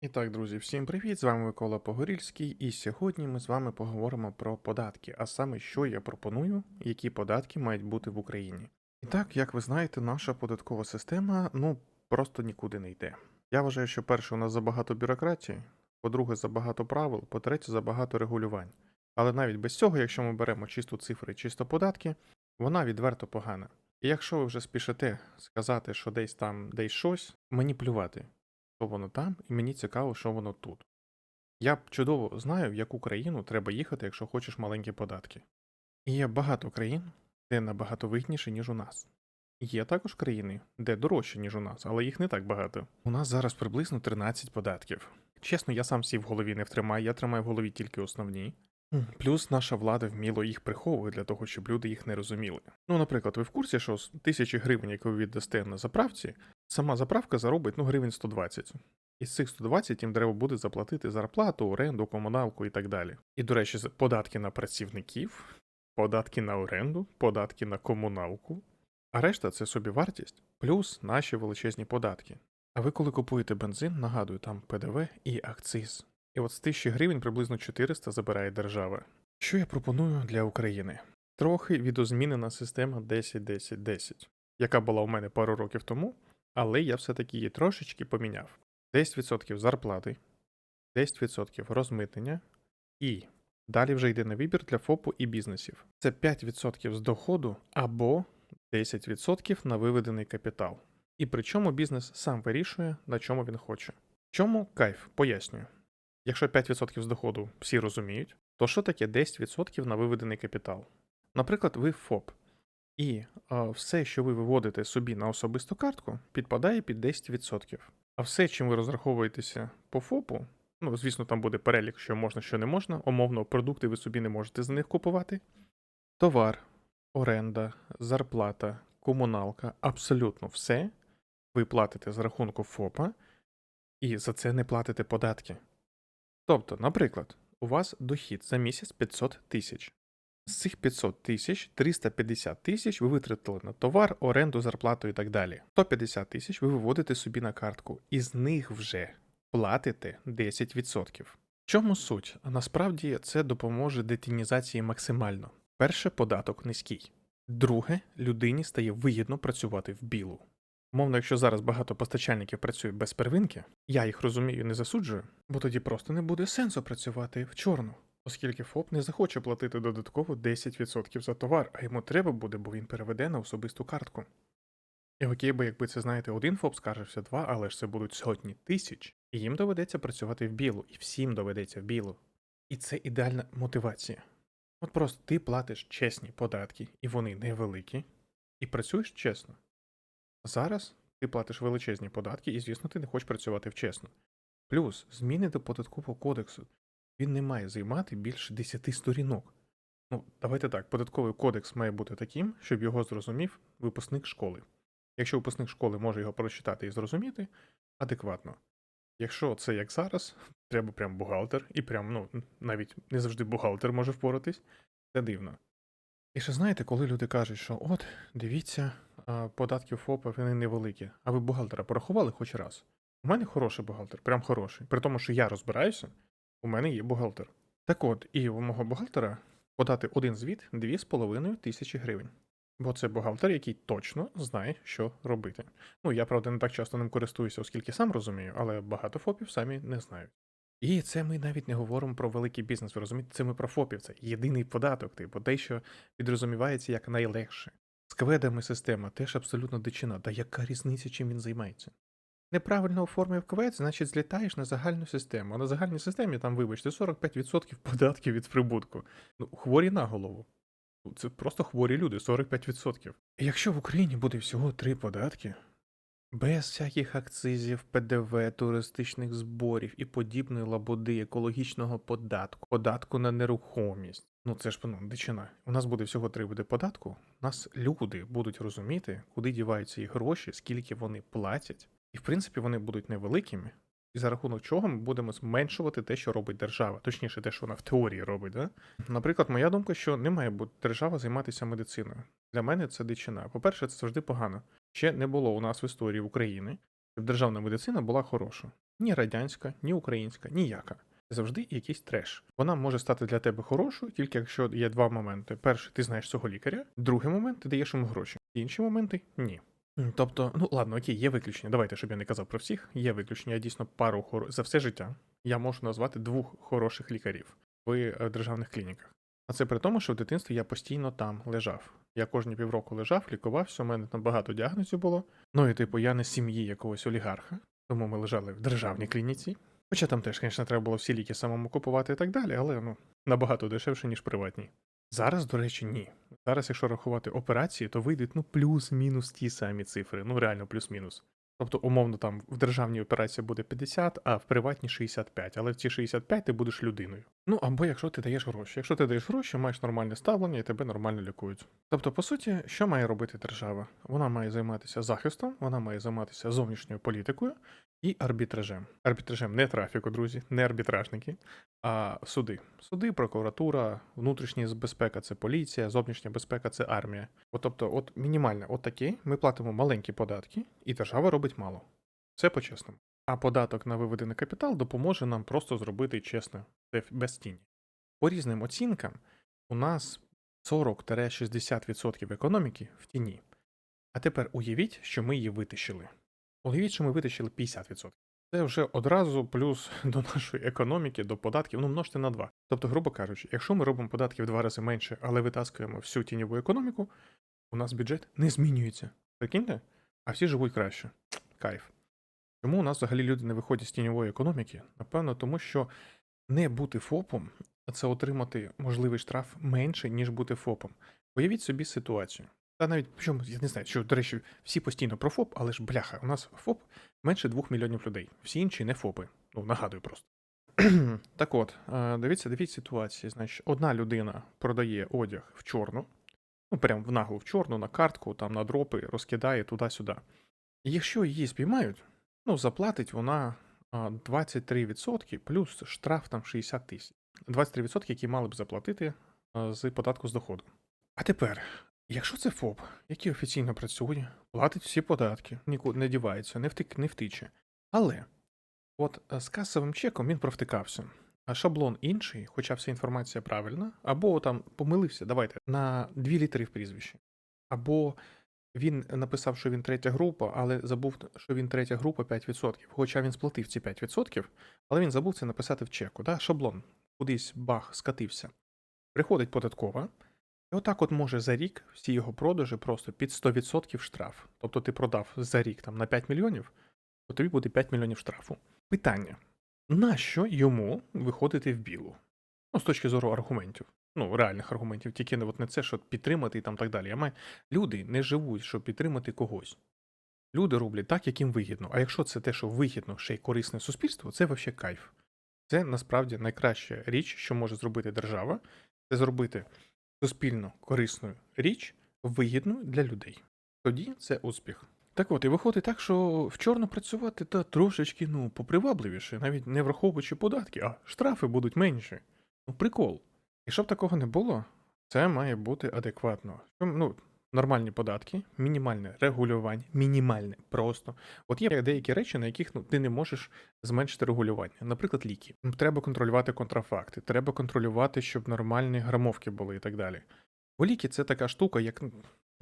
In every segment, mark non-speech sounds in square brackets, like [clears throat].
І так, друзі, всім привіт! З вами Микола Погорільський, і сьогодні ми з вами поговоримо про податки, а саме, що я пропоную, які податки мають бути в Україні. І так, як ви знаєте, наша податкова система ну просто нікуди не йде. Я вважаю, що перше, у нас забагато бюрократії, по-друге, забагато правил, по-третє, забагато регулювань. Але навіть без цього, якщо ми беремо чисто цифри, чисто податки, вона відверто погана. І якщо ви вже спішите сказати, що десь там десь щось, мені плювати що воно там, і мені цікаво, що воно тут. Я чудово знаю, в яку країну треба їхати, якщо хочеш маленькі податки. І є багато країн, де набагато вигідніше, ніж у нас. Є також країни, де дорожче, ніж у нас, але їх не так багато. У нас зараз приблизно 13 податків. Чесно, я сам всі в голові не втримаю, я тримаю в голові тільки основні. Плюс наша влада вміло їх приховує для того, щоб люди їх не розуміли. Ну, наприклад, ви в курсі, що з тисячі гривень, які ви віддасте на заправці, сама заправка заробить ну, гривень 120. Із цих 120 їм треба буде заплатити зарплату, оренду, комуналку і так далі. І, до речі, податки на працівників, податки на оренду, податки на комуналку. А решта це собівартість, плюс наші величезні податки. А ви, коли купуєте бензин, нагадую, там ПДВ і акциз. І от з 1000 гривень приблизно 400 забирає держава. Що я пропоную для України? Трохи відозмінена система 10-10-10, яка була у мене пару років тому, але я все-таки її трошечки поміняв. 10% зарплати, 10% розмитнення і далі вже йде на вибір для ФОПу і бізнесів. Це 5% з доходу або 10% на виведений капітал. І причому бізнес сам вирішує, на чому він хоче. Чому кайф? Пояснюю. Якщо 5% з доходу всі розуміють, то що таке 10% на виведений капітал? Наприклад, ви ФОП, і а, все, що ви виводите собі на особисту картку, підпадає під 10%. А все, чим ви розраховуєтеся по ФОПу, ну, звісно, там буде перелік, що можна, що не можна, умовно, продукти ви собі не можете з них купувати. Товар, оренда, зарплата, комуналка, абсолютно все ви платите з рахунку ФОПа, і за це не платите податки. Тобто, наприклад, у вас дохід за місяць 500 тисяч. З цих 500 тисяч 350 тисяч ви витратили на товар, оренду, зарплату і так далі. 150 тисяч ви виводите собі на картку, і з них вже платите 10%. В чому суть? Насправді це допоможе детінізації максимально. Перше, податок низький. Друге, людині стає вигідно працювати в білу. Мовно, якщо зараз багато постачальників працюють без первинки, я їх розумію і не засуджую, бо тоді просто не буде сенсу працювати в чорну, оскільки ФОП не захоче платити додатково 10% за товар, а йому треба буде, бо він переведе на особисту картку. І окей, бо якби це знаєте, один ФОП скаржився два, але ж це будуть сотні тисяч, і їм доведеться працювати в білу, і всім доведеться в білу. І це ідеальна мотивація. От просто ти платиш чесні податки, і вони невеликі, і працюєш чесно. Зараз ти платиш величезні податки, і, звісно, ти не хочеш працювати вчесно. Плюс, зміни до податкового кодексу він не має займати більше 10 сторінок. Ну, давайте так, податковий кодекс має бути таким, щоб його зрозумів випускник школи. Якщо випускник школи може його прочитати і зрозуміти, адекватно. Якщо це як зараз, треба прям бухгалтер, і прям, ну, навіть не завжди бухгалтер може впоратись, це дивно. І ще знаєте, коли люди кажуть, що от, дивіться, податки ФОПа вони невеликі, а ви бухгалтера порахували хоч раз. У мене хороший бухгалтер, прям хороший. При тому, що я розбираюся, у мене є бухгалтер. Так от, і у мого бухгалтера подати один звіт 2,5 тисячі гривень. Бо це бухгалтер, який точно знає, що робити. Ну, я, правда, не так часто ним користуюся, оскільки сам розумію, але багато ФОПів самі не знають. І це ми навіть не говоримо про великий бізнес, ви розумієте, це ми про ФОПів, це єдиний податок, типу, те, що підрозумівається як найлегше. З кведами система теж абсолютно дичина. Та яка різниця, чим він займається? Неправильно оформив квед, значить злітаєш на загальну систему. А на загальній системі там, вибачте, 45% податків від прибутку. Ну, хворі на голову. Ну, Це просто хворі люди, 45%. І якщо в Україні буде всього три податки, без всяких акцизів, ПДВ, туристичних зборів і подібної лабуди, екологічного податку, податку на нерухомість. Ну це ж ну, дичина. У нас буде всього три види податку. У нас люди будуть розуміти, куди діваються їх гроші, скільки вони платять. І в принципі вони будуть невеликими. І за рахунок чого ми будемо зменшувати те, що робить держава, точніше, те, що вона в теорії робить. Да? Наприклад, моя думка, що не має бути держава займатися медициною. Для мене це дичина. По-перше, це завжди погано. Ще не було у нас в історії України, щоб державна медицина була хороша. ні радянська, ні українська, ніяка. Завжди якийсь треш. Вона може стати для тебе хорошою, тільки якщо є два моменти. Перший, ти знаєш цього лікаря. Другий момент, ти даєш йому гроші. Інші моменти ні. Тобто, ну ладно, окей, є виключення. Давайте, щоб я не казав про всіх. Є виключення. Я дійсно пару хоро... за все життя. Я можу назвати двох хороших лікарів в е, державних клініках. А це при тому, що в дитинстві я постійно там лежав. Я кожні півроку лежав, лікувався, у мене там багато діагнозів було. Ну і типу, я не сім'ї якогось олігарха, тому ми лежали в державній клініці. Хоча там теж, звісно, треба було всі ліки самому купувати і так далі, але ну, набагато дешевше, ніж приватні. Зараз, до речі, ні. Зараз, якщо рахувати операції, то вийдуть ну плюс-мінус ті самі цифри. Ну реально плюс-мінус. Тобто, умовно, там в державній операції буде 50, а в приватній 65, але в ці 65 ти будеш людиною. Ну або якщо ти даєш гроші. Якщо ти даєш гроші, маєш нормальне ставлення і тебе нормально лікують. Тобто, по суті, що має робити держава? Вона має займатися захистом, вона має займатися зовнішньою політикою і арбітражем. Арбітражем не трафіку, друзі, не арбітражники, а суди. Суди, прокуратура, внутрішня безпека це поліція, зовнішня безпека це армія. От, тобто, от мінімальне, от таке, ми платимо маленькі податки, і держава робить мало. Це по-чесному. А податок на виведений капітал допоможе нам просто зробити чесно, це без тіні. По різним оцінкам, у нас 40-60% економіки в тіні. А тепер уявіть, що ми її витащили. Уявіть, що ми витащили 50%. Це вже одразу плюс [laughs] до нашої економіки, до податків, ну множте на 2. Тобто, грубо кажучи, якщо ми робимо податки в два рази менше, але витаскуємо всю тіньову економіку, у нас бюджет не змінюється. Прикиньте? А всі живуть краще. Кайф. Чому у нас взагалі люди не виходять з тіньової економіки? Напевно, тому що не бути ФОПом це отримати можливий штраф менше, ніж бути ФОПом. Уявіть собі ситуацію. Та навіть причому, я не знаю, що, до речі, всі постійно про ФОП, але ж бляха, у нас ФОП менше 2 мільйонів людей. Всі інші не ФОПи. Ну, нагадую просто. [clears throat] так от, е, дивіться, дивіться ситуації. Значить, одна людина продає одяг в чорну, ну прям в наглу в чорну, на картку, там на дропи, розкидає туди-сюди. Якщо її спіймають, ну, заплатить вона 23% плюс штраф там 60 тисяч. 23%, які мали б заплатити з податку з доходу. А тепер, якщо це ФОП, який офіційно працює, платить всі податки, нікуди не дівається, не, втик, не втиче. Але от е, з касовим чеком він провтикався. А шаблон інший, хоча вся інформація правильна, або там помилився, давайте, на 2 літери в прізвищі. Або він написав, що він третя група, але забув, що він третя група 5%. Хоча він сплатив ці 5%, але він забув це написати в чеку. Да? Шаблон кудись бах скатився. Приходить податкова, і отак от може за рік всі його продажі просто під 100% штраф. Тобто ти продав за рік там на 5 мільйонів, то тобі буде 5 мільйонів штрафу. Питання: нащо йому виходити в білу? Ну, з точки зору аргументів. Ну, реальних аргументів, тільки не от не це, що підтримати і там так далі. А ми, люди не живуть, щоб підтримати когось. Люди роблять так, як їм вигідно. А якщо це те, що вигідно, ще й корисне суспільству, це взагалі кайф. Це насправді найкраща річ, що може зробити держава, це зробити суспільно корисною річ вигідну для людей. Тоді це успіх. Так от, і виходить так, що в чорно працювати та трошечки ну, попривабливіше, навіть не враховуючи податки, а штрафи будуть менші. Ну, прикол. І щоб такого не було, це має бути адекватно. Ну, нормальні податки, мінімальне регулювання, мінімальне просто. От є деякі речі, на яких ну, ти не можеш зменшити регулювання. Наприклад, ліки. Треба контролювати контрафакти, треба контролювати, щоб нормальні грамовки були і так далі. Бо ліки це така штука, як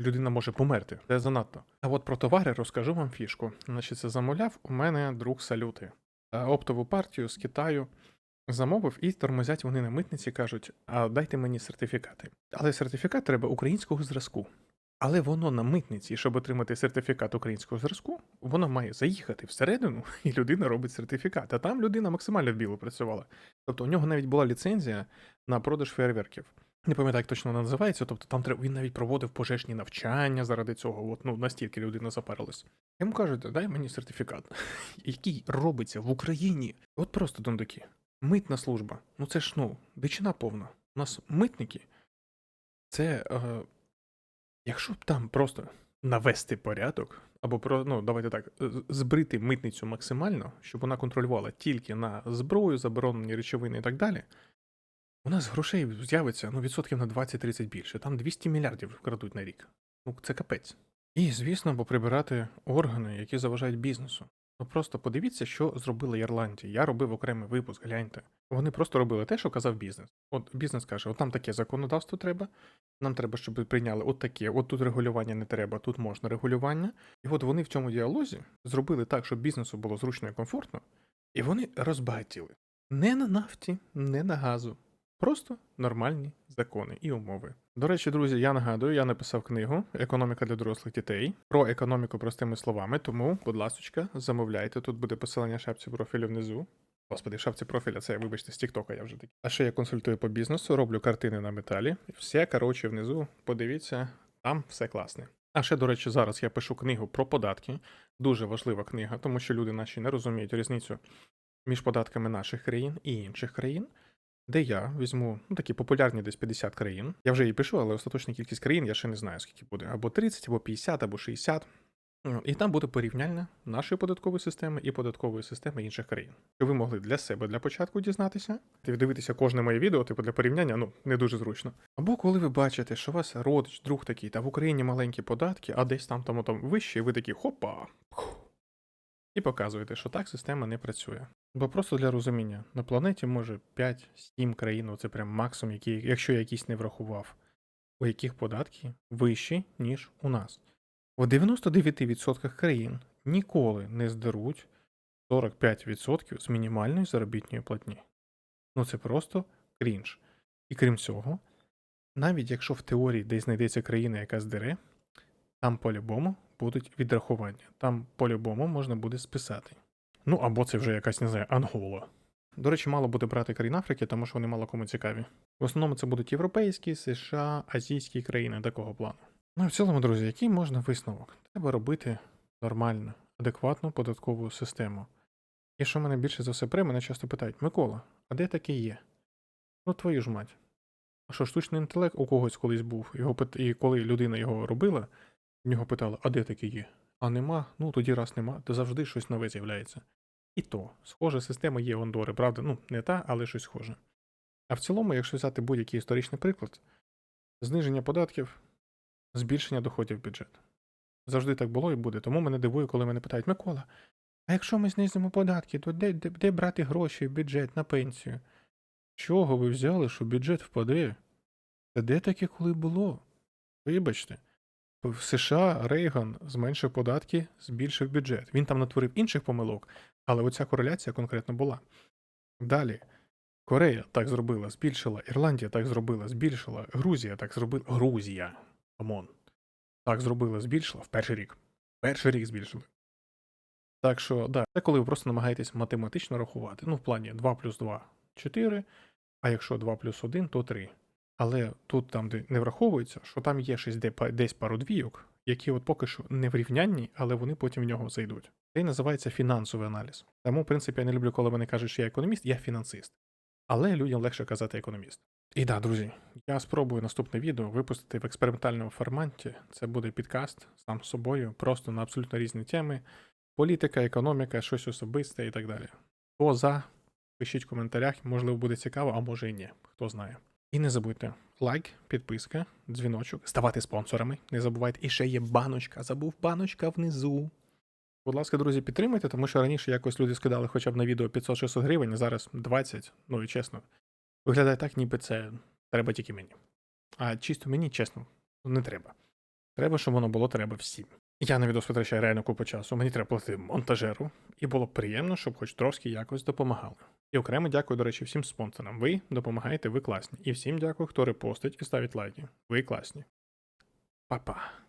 людина може померти. Це занадто. А от про товари розкажу вам фішку. Значить, це замовляв у мене друг салюти. Е, Оптову партію з Китаю замовив і тормозять вони на митниці, кажуть: а дайте мені сертифікати. Але сертифікат треба українського зразку. Але воно на митниці, щоб отримати сертифікат українського зразку, воно має заїхати всередину, [laughs] і людина робить сертифікат. А там людина максимально в білу працювала. Тобто у нього навіть була ліцензія на продаж фейерверків. Не пам'ятаю, як точно вона називається, тобто там треба, він навіть проводив пожежні навчання заради цього. От, ну, настільки людина запарилась. Йому кажуть, дай мені сертифікат, [laughs] який робиться в Україні. От просто дондаки. Митна служба. Ну це ж ну, дичина повна. У нас митники. Це. Е, якщо б там просто навести порядок, або про, ну, давайте так, збрити митницю максимально, щоб вона контролювала тільки на зброю, заборонені речовини і так далі. У нас грошей з'явиться ну, відсотків на 20-30 більше. Там 200 мільярдів крадуть на рік. Ну, це капець. І, звісно, поприбирати органи, які заважають бізнесу. Ну просто подивіться, що зробила Ірландія. Я робив окремий випуск, гляньте. Вони просто робили те, що казав бізнес. От бізнес каже: от нам таке законодавство треба. Нам треба, щоб прийняли от таке, от тут регулювання не треба, тут можна регулювання. І от вони в цьому діалозі зробили так, щоб бізнесу було зручно і комфортно, і вони розбагатіли. Не на нафті, не на газу. Просто нормальні закони і умови. До речі, друзі, я нагадую, я написав книгу Економіка для дорослих дітей про економіку простими словами. Тому, будь ласочка, замовляйте. Тут буде посилання шапці профілю внизу. Господи, шапці профіля, це вибачте, з Тіктока я вже такий. А ще я консультую по бізнесу, роблю картини на металі. Все, коротше, внизу, подивіться, там все класне. А ще, до речі, зараз я пишу книгу про податки. Дуже важлива книга, тому що люди наші не розуміють різницю між податками наших країн і інших країн, де я візьму ну, такі популярні десь 50 країн. Я вже її пишу, але остаточна кількість країн я ще не знаю, скільки буде. Або 30, або 50, або 60. Ну, І там буде порівняння нашої податкової системи і податкової системи інших країн. Щоб ви могли для себе для початку дізнатися, дивитися кожне моє відео, типу для порівняння, ну не дуже зручно. Або коли ви бачите, що у вас родич, друг такий, та в Україні маленькі податки, а десь там там, там вище, і ви такі хопа. І показуєте, що так система не працює. Бо просто для розуміння, на планеті може 5-7 країн, це прям максимум, які, якщо я якісь не врахував, у яких податки вищі, ніж у нас. В 99% країн ніколи не здеруть 45% з мінімальної заробітної платні. Ну це просто крінж. І крім цього, навіть якщо в теорії десь знайдеться країна, яка здере, там по-любому будуть відрахування. Там по-любому можна буде списати. Ну або це вже якась, не знаю, Ангола. До речі, мало буде брати країн Африки, тому що вони мало кому цікаві. В основному це будуть європейські, США, азійські країни такого плану. Ну і в цілому, друзі, який можна висновок? Треба робити нормальну, адекватну податкову систему. І що мене більше за все при, мене часто питають: Микола, а де таке є? Ну, твою ж мать. А що штучний інтелект у когось колись був, його і коли людина його робила, в нього питали, а де таке є? А нема, ну тоді раз нема, то завжди щось нове з'являється. І то, схожа система є Ондори, правда, ну не та, але щось схоже. А в цілому, якщо взяти будь-який історичний приклад, зниження податків, збільшення доходів в бюджет. Завжди так було і буде. Тому мене дивує, коли мене питають, Микола, а якщо ми знизимо податки, то де, де, де брати гроші в бюджет на пенсію? Чого ви взяли, що бюджет впаде? Та де таке коли було? Вибачте. В США Рейган зменшив податки, збільшив бюджет. Він там натворив інших помилок, але оця кореляція конкретно була. Далі. Корея так зробила, збільшила, Ірландія так зробила, збільшила, Грузія так зробила. Грузія. Камон. Так зробила, збільшила в перший рік. Перший рік збільшили. Так що, да, це коли ви просто намагаєтесь математично рахувати. Ну, в плані 2 плюс 2 4, а якщо 2 плюс 1, то 3. Але тут, там, де не враховується, що там є щось десь пару двійок, які от поки що не врівнянні, але вони потім в нього зайдуть. Це і називається фінансовий аналіз. Тому, в принципі, я не люблю, коли вони кажуть, що я економіст, я фінансист. Але людям легше казати економіст. І да, друзі, я спробую наступне відео випустити в експериментальному форматі. Це буде підкаст сам з собою, просто на абсолютно різні теми: політика, економіка, щось особисте і так далі. Хто за, пишіть в коментарях, можливо, буде цікаво, а може і ні, хто знає. І не забудьте лайк, підписка, дзвіночок, ставати спонсорами. Не забувайте. І ще є баночка. Забув баночка внизу. Будь ласка, друзі, підтримайте, тому що раніше якось люди скидали хоча б на відео 500-600 гривень, а зараз 20. Ну і чесно, виглядає так, ніби це треба тільки мені. А чисто мені, чесно, не треба. Треба, щоб воно було треба всім. Я на відос витрачаю реально купу часу, мені треба платити монтажеру, і було б приємно, щоб хоч трошки якось допомагали. І окремо дякую, до речі, всім спонсорам. Ви допомагаєте, ви класні. І всім дякую, хто репостить і ставить лайки. Ви класні. Па-па.